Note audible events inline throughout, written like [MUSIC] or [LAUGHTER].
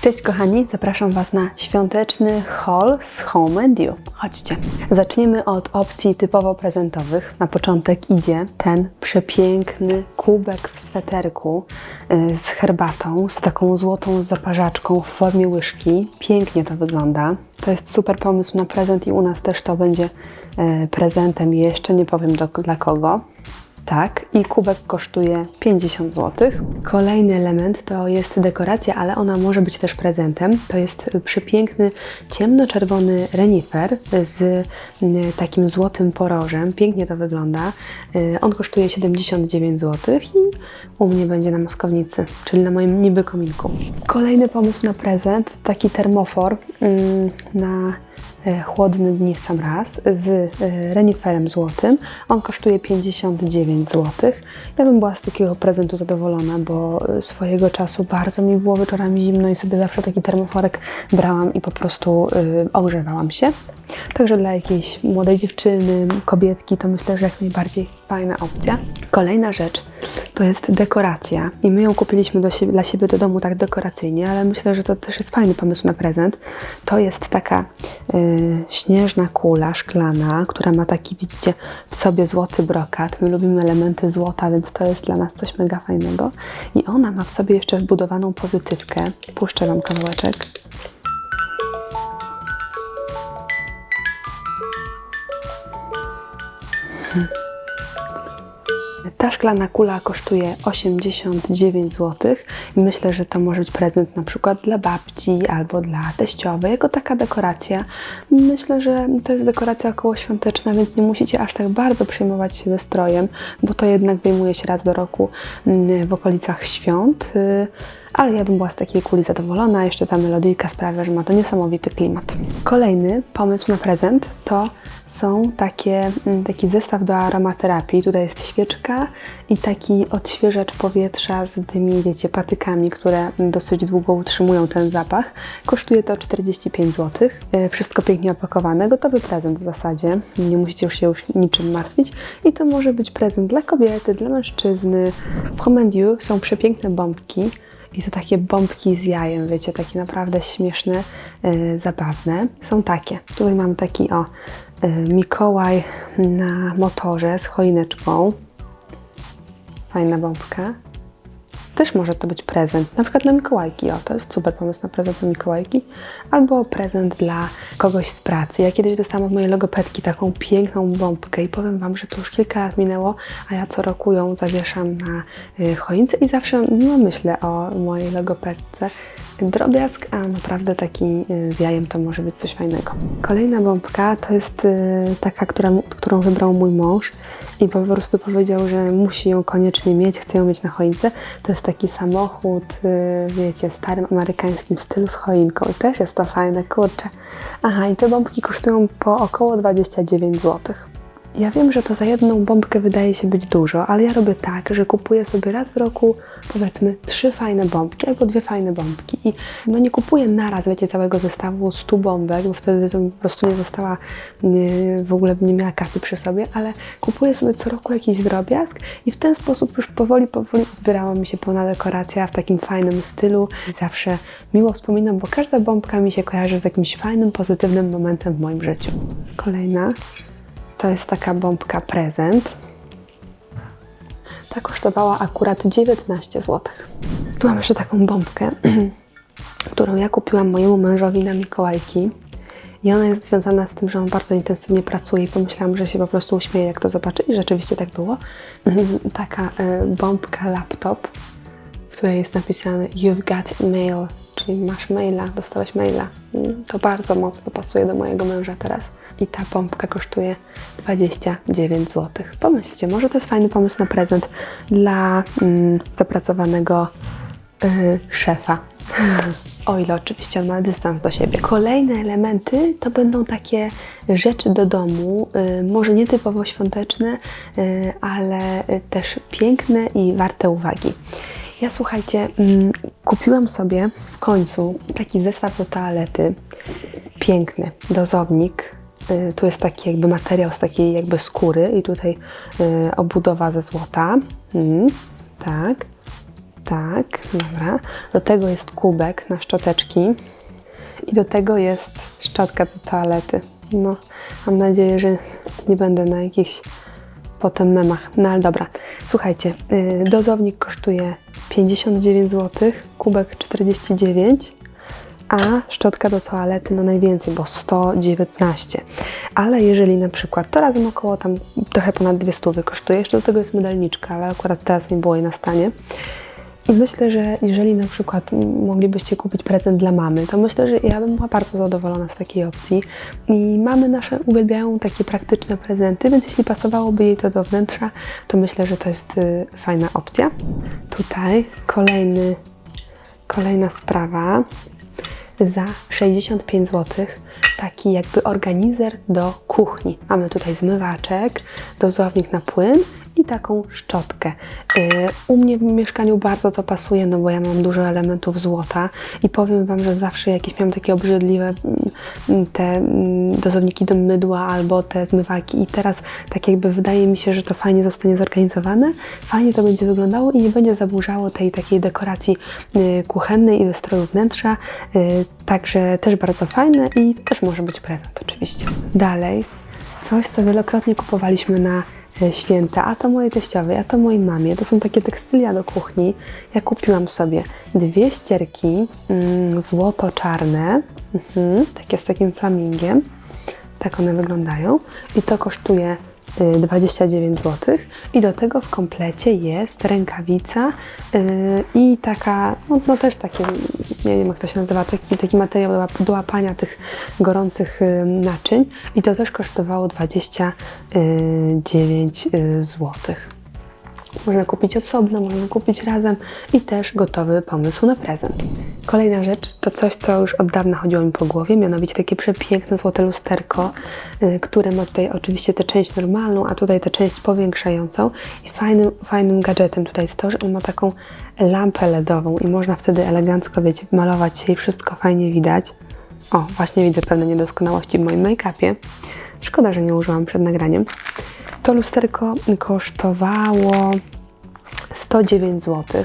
Cześć kochani, zapraszam Was na świąteczny haul z Home and You. Chodźcie. Zaczniemy od opcji typowo prezentowych. Na początek idzie ten przepiękny kubek w sweterku y, z herbatą, z taką złotą zaparzaczką w formie łyżki. Pięknie to wygląda. To jest super pomysł na prezent i u nas też to będzie y, prezentem. Jeszcze nie powiem do, dla kogo. Tak, i kubek kosztuje 50 zł. Kolejny element to jest dekoracja, ale ona może być też prezentem. To jest przepiękny, ciemnoczerwony renifer z mm, takim złotym porożem. Pięknie to wygląda. Y, On kosztuje 79 zł i u mnie będzie na moskownicy, czyli na moim niby kominku. Kolejny pomysł na prezent, taki termofor mm, na e, chłodne dni w sam raz z e, reniferem złotym. On kosztuje 59 zł. Ja bym była z takiego prezentu zadowolona, bo e, swojego czasu bardzo mi było wieczorami zimno i sobie zawsze taki termoforek brałam i po prostu ogrzewałam się. Także dla jakiejś młodej dziewczyny, kobietki, to myślę, że jak najbardziej fajna opcja. Kolejna rzecz to jest dekoracja i my ją kupiliśmy do siebie, dla siebie do domu tak dekoracyjnie, ale myślę, że to też jest fajny pomysł na prezent. To jest taka śnieżna kula szklana, która ma taki, widzicie, w sobie złoty brokat. My lubimy elementy złota, więc to jest dla nas coś mega fajnego. I ona ma w sobie jeszcze wbudowaną pozytywkę. Puszczę Wam kawałeczek. Ta szklana kula kosztuje 89 zł myślę, że to może być prezent na przykład dla babci albo dla teściowej, jako taka dekoracja. Myślę, że to jest dekoracja okołoświąteczna, więc nie musicie aż tak bardzo przejmować się wystrojem, bo to jednak wyjmuje się raz do roku mm, w okolicach świąt. Ale ja bym była z takiej kuli zadowolona. Jeszcze ta melodyjka sprawia, że ma to niesamowity klimat. Kolejny pomysł na prezent to są takie, mm, taki zestaw do aromaterapii. Tutaj jest świeczka i taki odświeżacz powietrza z tymi, wiecie, patykami, które dosyć długo utrzymują ten zapach. Kosztuje to 45 zł. E, Wszystko pięknie opakowane. Gotowy prezent w zasadzie. Nie musicie już się już niczym martwić. I to może być prezent dla kobiety, dla mężczyzny. W Home and You są przepiękne bombki. I to takie bombki z jajem, wiecie, takie naprawdę śmieszne, yy, zabawne. Są takie. Tutaj mamy taki o yy, Mikołaj na motorze z choineczką. Fajna bombka. Też może to być prezent, na przykład na Mikołajki. O, to jest super pomysł na prezent na Mikołajki. Albo prezent dla kogoś z pracy. Ja kiedyś dostałam od mojej logopedki taką piękną bombkę i powiem Wam, że to już kilka lat minęło, a ja co roku ją zawieszam na y, choince i zawsze no, myślę o mojej logopedce. Drobiazg, a naprawdę taki y, z jajem to może być coś fajnego. Kolejna bombka to jest y, taka, która, którą wybrał mój mąż i po prostu powiedział, że musi ją koniecznie mieć, chce ją mieć na choince. To jest taki samochód, y, wiecie, w starym amerykańskim stylu z choinką i też jest to fajne, kurczę. Aha, i te bombki kosztują po około 29 zł. Ja wiem, że to za jedną bombkę wydaje się być dużo, ale ja robię tak, że kupuję sobie raz w roku powiedzmy trzy fajne bombki albo dwie fajne bombki i no nie kupuję naraz, wiecie, całego zestawu 100 bombek, bo wtedy to po prostu nie została, nie, w ogóle nie miała kasy przy sobie, ale kupuję sobie co roku jakiś drobiazg i w ten sposób już powoli, powoli zbierała mi się pełna dekoracja w takim fajnym stylu. I zawsze miło wspominam, bo każda bombka mi się kojarzy z jakimś fajnym, pozytywnym momentem w moim życiu. Kolejna. To jest taka bombka prezent. Ta kosztowała akurat 19 zł. Tu mam jeszcze taką bombkę, [CLEARS THROAT] którą ja kupiłam mojemu mężowi na Mikołajki. I ona jest związana z tym, że on bardzo intensywnie pracuje i pomyślałam, że się po prostu uśmieje, jak to zobaczy. I rzeczywiście tak było. [CLEARS THROAT] Taka y, bombka laptop, w której jest napisane You've got mail, czyli masz maila, dostałeś maila. Mm, To bardzo mocno pasuje do mojego męża teraz. I ta pompka kosztuje 29 zł. Pomyślcie, może to jest fajny pomysł na prezent dla mm, zapracowanego y, szefa. [LAUGHS] O ile oczywiście on ma dystans do siebie. Kolejne elementy to będą takie rzeczy do domu, y, może nie typowo świąteczne, y, ale też piękne i warte uwagi. Ja słuchajcie, mm, kupiłam sobie w końcu taki zestaw do toalety. Piękny, dozownik. Y, Tu jest taki jakby materiał z takiej jakby skóry i tutaj y, obudowa ze złota. Mm, tak. tak, dobra. Do tego jest kubek na szczoteczki i do tego jest szczotka do toalety. No, mam nadzieję, że nie będę na jakichś potem memach. No ale dobra, słuchajcie, yy, dozownik kosztuje 59 zł, kubek 49 a szczotka do toalety no najwięcej, bo 119. Ale jeżeli na przykład to razem około tam trochę ponad 200 kosztuje, jeszcze do tego jest mydelniczka, ale akurat teraz nie było jej na stanie. Myślę, że jeżeli na przykład moglibyście kupić prezent dla mamy, to myślę, że ja bym była bardzo zadowolona z takiej opcji. I mamy nasze uwielbiają takie praktyczne prezenty, więc jeśli pasowałoby jej to do wnętrza, to myślę, że to jest y, fajna opcja. Tutaj kolejny, kolejna sprawa za 65 zł taki jakby organizer do kuchni. Mamy tutaj zmywaczek, dozownik na płyn i taką szczotkę. Y, u mnie w mieszkaniu bardzo to pasuje, no bo ja mam dużo elementów złota i powiem Wam, że zawsze jakieś miałam takie obrzydliwe mm, te mm, dozowniki do mydła albo te zmywaki i teraz tak jakby wydaje mi się, że to fajnie zostanie zorganizowane, fajnie to będzie wyglądało i nie będzie zaburzało tej takiej dekoracji y, kuchennej i wystroju wnętrza, y, także też bardzo fajne i też może być prezent oczywiście. Dalej, coś co wielokrotnie kupowaliśmy na święta, a to mojej teściowej, a to mojej mamie. To są takie tekstylia do kuchni. Ja kupiłam sobie dwie ścierki mm, złoto-czarne, mhm, takie z takim flamingiem. Tak one wyglądają. I to kosztuje 29 zł i do tego w komplecie jest rękawica yy, i taka, no, no, też taki, nie wiem jak to się nazywa, taki, taki materiał do, do łapania tych gorących yy, naczyń i to też kosztowało 29 yy, złotych. Można kupić osobno, można kupić razem i też gotowy pomysł na prezent. Kolejna rzecz to coś, co już od dawna chodziło mi po głowie, mianowicie takie przepiękne złote lusterko, yy, które ma tutaj oczywiście tę część normalną, a tutaj tę część powiększającą i fajnym, fajnym gadżetem tutaj jest to, że on ma taką lampę LEDową i można wtedy elegancko, wiecie, malować się i wszystko fajnie widać. O, właśnie widzę pewne niedoskonałości w moim make-upie. Szkoda, że nie użyłam przed nagraniem. To lusterko kosztowało 109 zł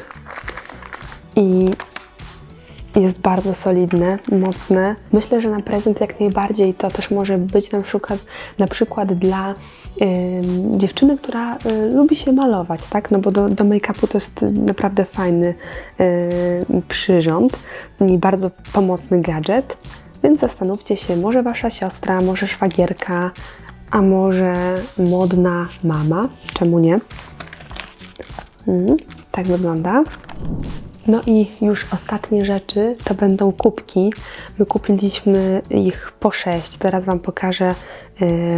i jest bardzo solidne, mocne. Myślę, że na prezent jak najbardziej to też może być na przykład, na przykład dla y, dziewczyny, która y, lubi się malować, tak? No bo do, do make-upu to jest naprawdę fajny y, przyrząd i bardzo pomocny gadżet. Więc zastanówcie się, może wasza siostra, może szwagierka, a może modna mama? Czemu nie? Mm, tak wygląda. No i już ostatnie rzeczy to będą kubki. My kupiliśmy ich po 6. Teraz Wam pokażę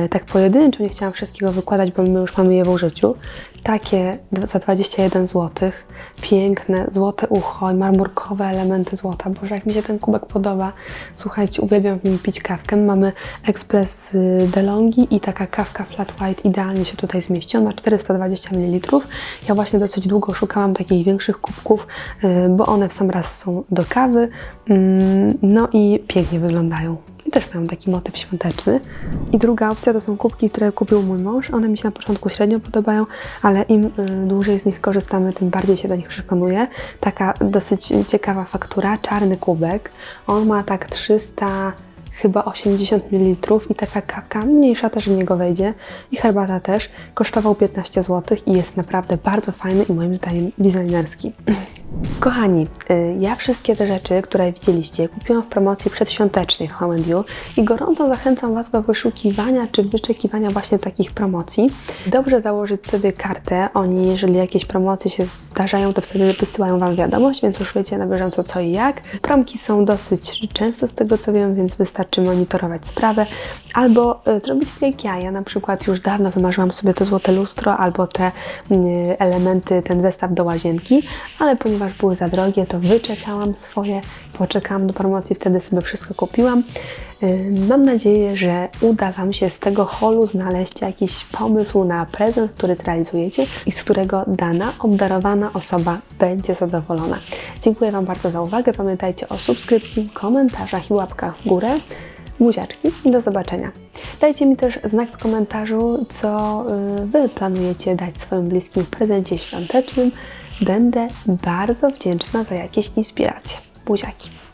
tak pojedynczo. Nie chciałam wszystkiego wykładać, bo my już mamy je w użyciu. Takie za 21 zł. Piękne, złote ucho i marmurkowe elementy złota. Boże, jak mi się ten kubek podoba. Słuchajcie, uwielbiam w nim pić kawkę. Mamy Express y, DeLonghi i taka kawka Flat White idealnie się tutaj zmieści. On ma 420 ml. Ja właśnie dosyć długo szukałam takich większych kubków, y, bo one w sam raz są do kawy. Mm, no i pięknie wyglądają. Też miałam taki motyw świąteczny. I druga opcja to są kubki, które kupił mój mąż. One mi się na początku średnio podobają, ale im y, dłużej z nich korzystamy, tym bardziej się do nich przekonuję. Taka dosyć ciekawa faktura, czarny kubek. On ma tak 300 chyba 80 ml i taka kawka mniejsza też w niego wejdzie i herbata też. Kosztował 15 zł i jest naprawdę bardzo fajny i moim zdaniem designerski. [CLEARS THROAT] Kochani, y, ja wszystkie te rzeczy, które widzieliście, kupiłam w promocji przedświątecznej w Home You i gorąco zachęcam Was do wyszukiwania czy wyczekiwania właśnie takich promocji. Dobrze założyć sobie kartę. Oni, jeżeli jakieś promocje się zdarzają, to wtedy wysyłają Wam wiadomość, więc już wiecie na bieżąco co i jak. Promki są dosyć często z tego co wiem, więc wystarczy monitorować sprawę albo y, zrobić tak jak ja. Ja na przykład już dawno wymarzyłam sobie to złote lustro albo te y, elementy, ten zestaw do łazienki, ale ponieważ były za drogie, to wyczekałam swoje, poczekałam do promocji, wtedy sobie wszystko kupiłam. Mam nadzieję, że uda Wam się z tego holu znaleźć jakiś pomysł na prezent, który zrealizujecie i z którego dana, obdarowana osoba będzie zadowolona. Dziękuję Wam bardzo za uwagę. Pamiętajcie o subskrypcji, komentarzach i łapkach w górę. Buziaczki i do zobaczenia. Dajcie mi też znak w komentarzu, co y, Wy planujecie dać swoim bliskim w prezencie świątecznym. Będę bardzo wdzięczna za jakieś inspiracje. Buziaki.